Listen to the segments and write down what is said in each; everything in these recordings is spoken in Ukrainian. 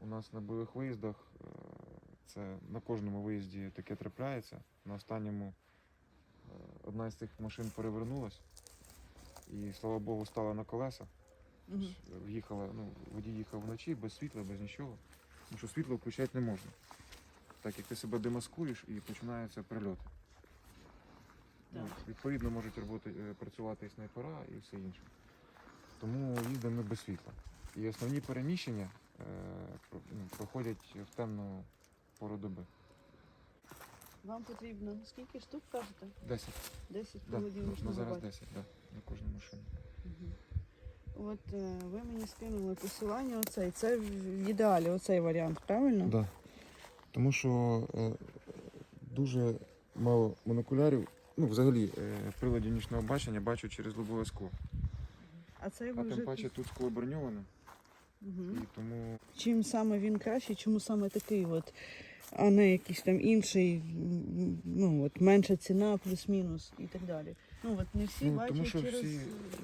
у нас на бойових виїздах е, це на кожному виїзді таке трапляється. На останньому е, одна з цих машин перевернулась і, слава Богу, стала на колеса. Мгм. В'їхала, ну, водій їхав вночі без світла, без нічого. Тому що світло включати не можна. Так як ти себе демаскуєш і починаються прильоти. Ну, відповідно, можуть роботи, працювати і снайпера і все інше. Тому їздимо ми без світла. І основні переміщення проходять в темну пору доби. Вам потрібно скільки штук кажете? 10. 10 Да, приладів ну, зараз. 10, да, на кожну машину. Мгм. От е, ви мені скинули посилання оцей. Це в ідеалі, оцей варіант, правильно? Да. Тому що е, дуже мало монокулярів. Ну, взагалі, е, приладів нічного бачення бачу через лобове скло. А цей А вже тим паче тут скло броньоване, Мгм. і тому Чим саме він кращий, чому саме такий, от, а не якийсь там інший, ну от менша ціна, плюс-мінус і так далі. Ну от не всі Ну, бачать тому що через всі,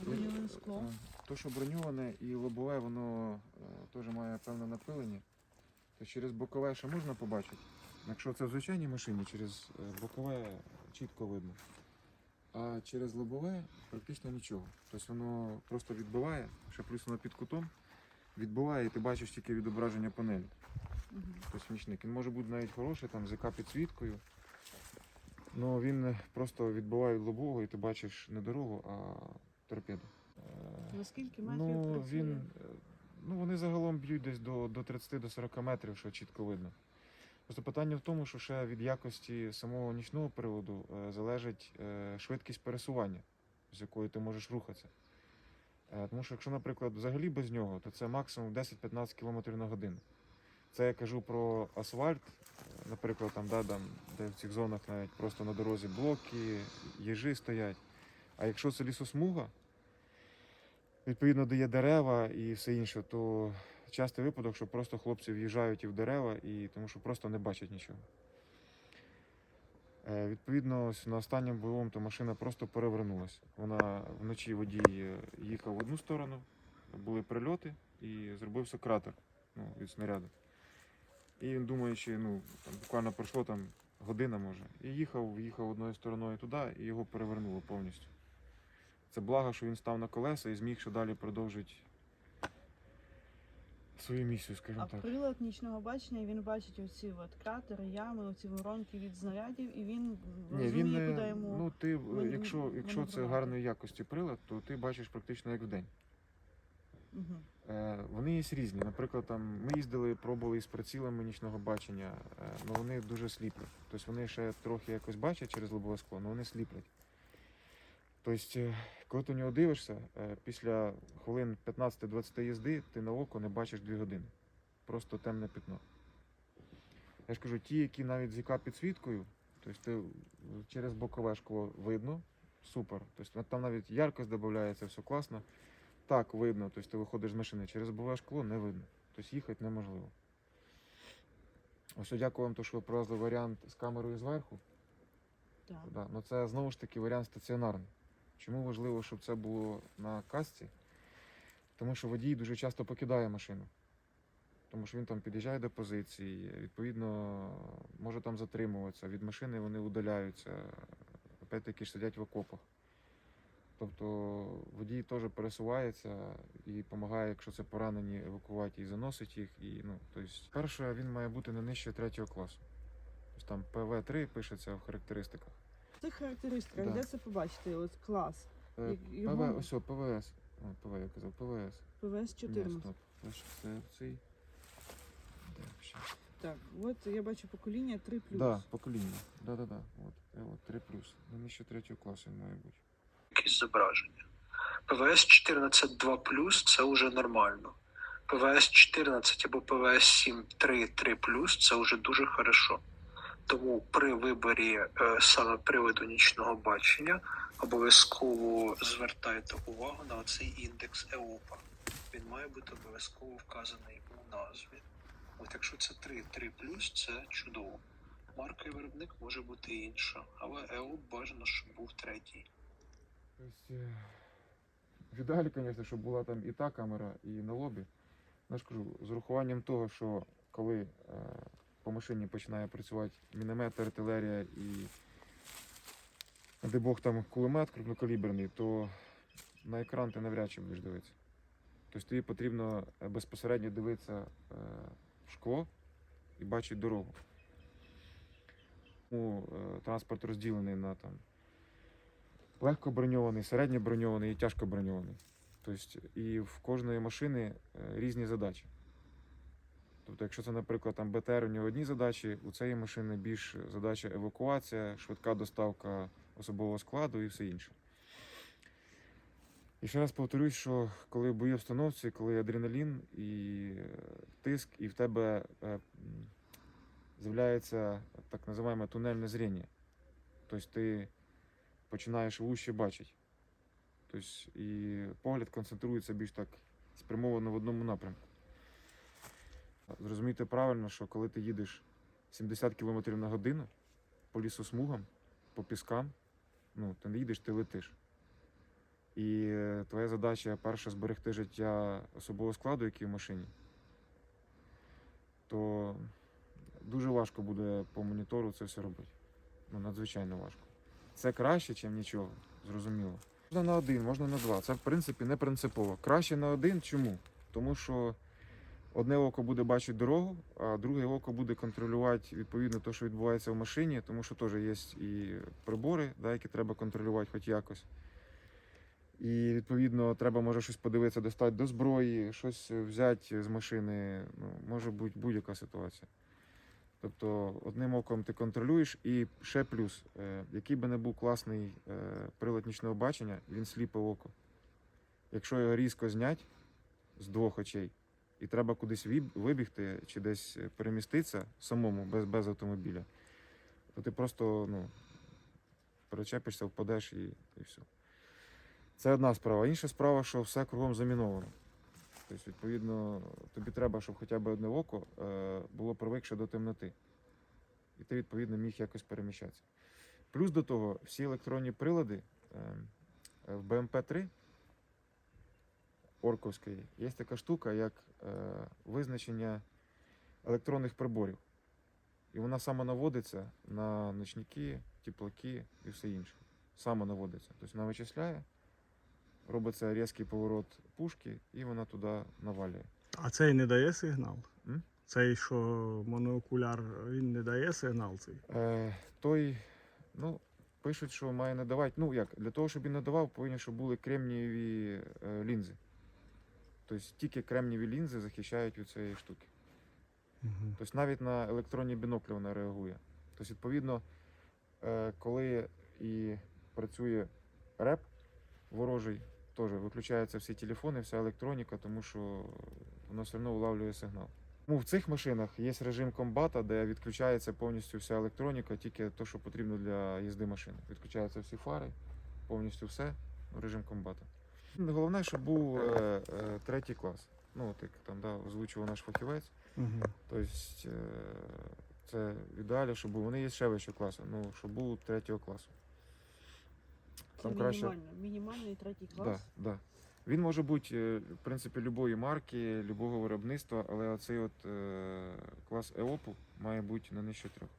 броньове скло. е, то, що броньоване і лобове, воно е, теж має певне напилення. То через бокове ще можна побачити. Якщо це в звичайній машині, через е, бокове чітко видно. А через лобове практично нічого. Тобто воно просто відбиває, ще плюс воно під кутом, відбиває і ти бачиш тільки відображення панелі. Тобто. Він може бути навіть хороший, там з підсвіткою. але він е, просто відбиває від лобового і ти бачиш не дорогу, а торпеду. Е, На скільки метрів Ну, працює? він, е, ну, вони загалом б'ють десь до, до 30 до 40 метрів, що чітко видно. Просто питання в тому, що ще від якості самого нічного приводу залежить швидкість пересування, з якою ти можеш рухатися. Е, тому що якщо, наприклад, взагалі без нього, то це максимум 10-15 км на годину. Це я кажу про асфальт, наприклад, там, да, там, де в цих зонах навіть просто на дорозі блоки, їжі стоять. А якщо це лісосмуга, відповідно дає дерева і все інше, то частий випадок, що просто хлопці в'їжджають і в дерева, і тому що просто не бачать нічого. Е, Відповідно, на останньому бойовому то машина просто перевернулася. Вона вночі водій е, їхав в одну сторону, були прильоти і зробився кратер ну, від снаряду. І він думаючи, ну, там, буквально пройшло там година може. І їхав, їхав одною стороною туди, і його перевернуло повністю. Це благо, що він став на колеса і зміг ще далі продовжити свою місію, А скажімо так. прилад нічного бачення він бачить оці от кратери, ями, оці воронки від знарядів, і він Ні, розуміє, він, е, куди йому. ну, ти, е, ман- якщо, якщо це маневрувати. гарної якості прилад, то ти бачиш практично як вдень. Мгм. Е, Вони є різні. Наприклад, там ми їздили, пробували із прицілами нічного бачення, але вони дуже сліплять. Тобто вони ще трохи якось бачать через лобове скло, але вони сліплять. Тобто, е, коли ти в нього дивишся, е, після хвилин 15-20 їзди ти на око не бачиш 2 години. Просто темне пятно. Я ж кажу, ті, які навіть з яка підсвіткою, тобто ти через бокове шкло видно, супер. Тобто там навіть яркость додається, все класно. Так, видно, тобто ти виходиш з машини, через лобове шкло не видно. Тобто їхати неможливо. Ось дякую вам, то, що ви привезли варіант з камерою зверху. Так. Да. Ну це знову ж таки варіант стаціонарний. Чому важливо, щоб це було на касці? Тому що водій дуже часто покидає машину. Тому що він там під'їжджає до позиції, відповідно, може там затримуватися. Від машини вони удаляються, опять-таки сидять в окопах. Тобто водій теж пересувається і допомагає, якщо це поранені, евакувати і заносить їх. І, ну, тобто, перше, він має бути не нижче третього класу. Тобто там ПВ-3 пишеться в характеристиках. В цих характеристиках, Да. де це побачити? От клас. Е, Як його- ПВ, ось, о, ПВС. О, ПВ, я казав, ПВС. ПВС Ні, 14. стоп. Це ж це цей. Де, щас. Так, от я бачу покоління 3 Да, покоління. Да, да, да. От, е, от 3 плюс. Не нижче третього класу має бути. якісь зображення. ПВС 14 2 це вже нормально. ПВС 14 або ПВС 7 3 3 це вже дуже хорошо. Тому при виборі е, саме приводу нічного бачення обов'язково звертайте увагу на цей індекс ЕОПА. Він має бути обов'язково вказаний у назві. От якщо це 3 3 це чудово. Марка і виробник може бути інша, але ЕОП бажано, щоб був третій. Тобто, в ідеалі, звісно, щоб була там і та камера, і на лобі. Я ж кажу, з урахуванням того, що коли е, по машині починає працювати міномет, артилерія і дай Бог там кулемет крупнокаліберний, то на екран ти навряд чи будеш дивитися. Тобто тобі потрібно е, безпосередньо дивитися е, в шкло і бачити дорогу. Тому е, транспорт розділений на там легко броньований, середньо броньований і тяжко броньований. Тобто, і в кожної машини різні задачі. Тобто, якщо це, наприклад, там БТР, у нього одні задачі, у цієї машини більш задача евакуація, швидка доставка особового складу і все інше. І ще раз повторюсь, що коли в боїй обстановці, коли адреналін і е, тиск, і в тебе е, з'являється так називаємо тунельне зріння. Тобто ти починаєш вуще бачити. Тобто і погляд концентрується більш так спрямовано в одному напрямку. Зрозумійте правильно, що коли ти їдеш 70 км на годину по лісосмугам, по піскам, ну, ти не їдеш, ти летиш. І е, твоя задача перша зберегти життя особового складу, який в машині, то дуже важко буде по монітору це все робити. Ну, надзвичайно важко. Це краще, ніж нічого, зрозуміло. Можна на один, можна на два. Це в принципі не принципово. Краще на один. Чому? Тому що одне око буде бачити дорогу, а друге око буде контролювати відповідно те, що відбувається в машині, тому що теж є і прибори, да, які треба контролювати хоч якось. І відповідно треба може щось подивитися, достати до зброї, щось взяти з машини. Ну, може бути будь-яка ситуація. Тобто одним оком ти контролюєш, і ще плюс, е, який би не був класний е, прилад нічного бачення, він сліпе око. Якщо його різко знять з двох очей, і треба кудись вибігти чи десь е, переміститися самому без, без автомобіля, то ти просто ну, перечепишся, впадеш і, і все. Це одна справа. Інша справа, що все кругом заміновано. Тобто, відповідно, тобі треба, щоб хоча б одне око е, було привикше до темноти. І ти, відповідно, міг якось переміщатися. Плюс до того, всі електронні прилади е, е, в БМП-3 Орковської є така штука, як е, визначення електронних приборів. І вона саме наводиться на ночники, теплаки і все інше. Саме наводиться. Тобто вона вичисляє, робиться різкий поворот пушки, і вона туди навалює. А цей не дає сигнал? М? Цей, що моноокуляр, він не дає сигнал цей. Е, той, ну, пишуть, що має надавати. Ну як, для того, щоб він надавав, повинні, щоб були кремнієві е, лінзи. Тобто тільки кремнієві лінзи захищають від цієї штуки. Угу. Тобто навіть на електронні біноклі вона реагує. Тобто, відповідно, е, коли і працює реп ворожий, теж виключаються всі телефони, вся електроніка, тому що воно все одно улавлює сигнал. Ну, в цих машинах є режим комбата, де відключається повністю вся електроніка, тільки те, що потрібно для їзди машини. Відключаються всі фари, повністю все, ну, режим комбата. Головне, щоб був е, е, третій клас. Ну, от як там да, озвучував наш фахівець. Угу. Тобто е, це в ідеалі, щоб був. Вони є ще вищого класу, ну, щоб був третього класу. Це Там краще- мінімально. Мінімальний третій Да, клас. да. Він може бути, е, в принципі, любої марки, любого виробництва, але оцей от е, клас ЕОПу має бути не нижче трьох.